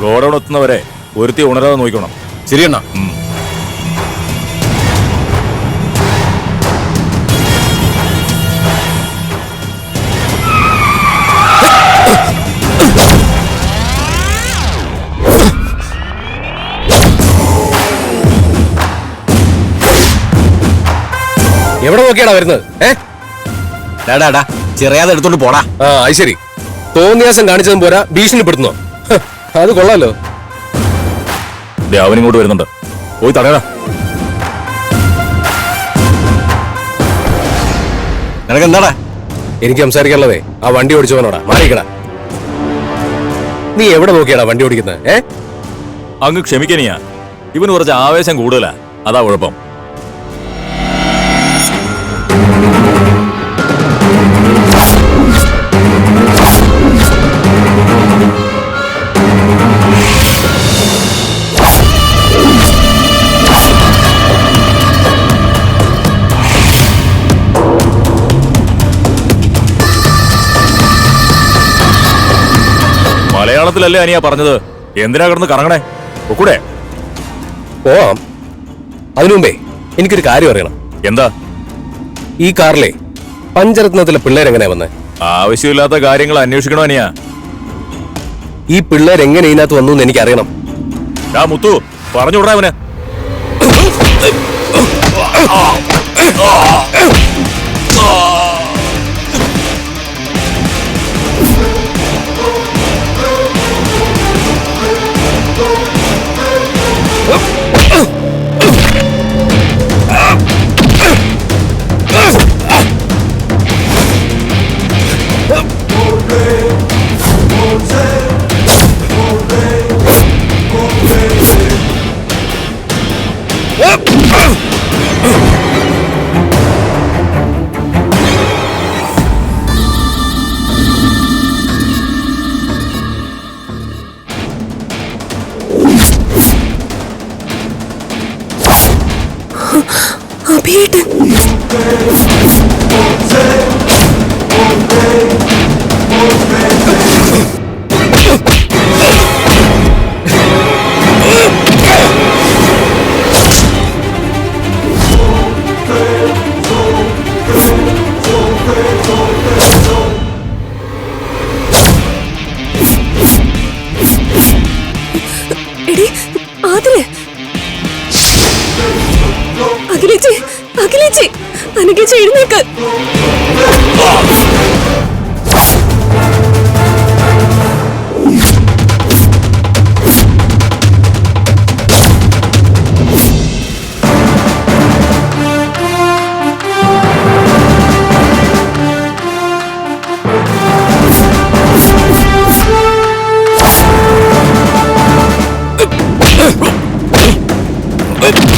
Godown എത്തുന്നവരെ ഒരുത്തി ഉണരാതെ നോക്കണം ശരിയണ്ണ. എവിടെ നോക്കിയാടാ വരുന്നത്? ഏ? ഡാടാ ചെറിയാതെ എടുത്തോണ്ട് പോടാ. ആ അത് ശരി. തോന്നിയാസം കാണിച്ചതും പോരാ. ഭീഷണിപ്പെടുത്തുന്നോ? അത് കൊള്ളാലോ. ദേ അവനിങ്ങോട്ട് വരുന്നുണ്ട്. പോയി തടയടാ. നിനക്ക് എന്താടാ എനിക്ക് സംസാരിക്കാനുള്ളതേ ആ വണ്ടി ഓടിച്ചവനോടാ. മാറിക്കടാ. നീ എവിടെ നോക്കിയാടാ വണ്ടി ഓടിക്കുന്നത് ഏ? അങ്ങ് ക്ഷമിക്കനിയാ ഇവന് കുറച്ച് ആവേശം കൂടുതലാ. അതാ കുഴപ്പം. മലയാളത്തിലല്ലേ അനിയാ പറഞ്ഞത് എന്തിനാ കിടന്ന് കറങ്ങണേ ഒക്കൂടെ പോവാം അതിനു മുമ്പേ എനിക്കൊരു കാര്യം അറിയണം എന്താ ഈ കാറിലെ പഞ്ചരത്നത്തിലെ പിള്ളേരെങ്ങനെയാ വന്നേ ആവശ്യമില്ലാത്ത കാര്യങ്ങൾ അന്വേഷിക്കണോ അനിയാ ഈ പിള്ളേർ എങ്ങനെ ഇതിനകത്ത് വന്നു എന്ന് എനിക്ക് അറിയണം ആ മുത്തു പറഞ്ഞു വിടാ അവന് അഭിയേട്ടൻ അഖിലേച്ചി അനുഗേച്ചി എഴുന്നേക്ക്. എഴുന്നേക്ക്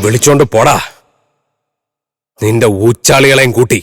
വിളിച്ചോണ്ട് പോടാ. നിന്റെ ഊച്ചാളികളെയും കൂട്ടി.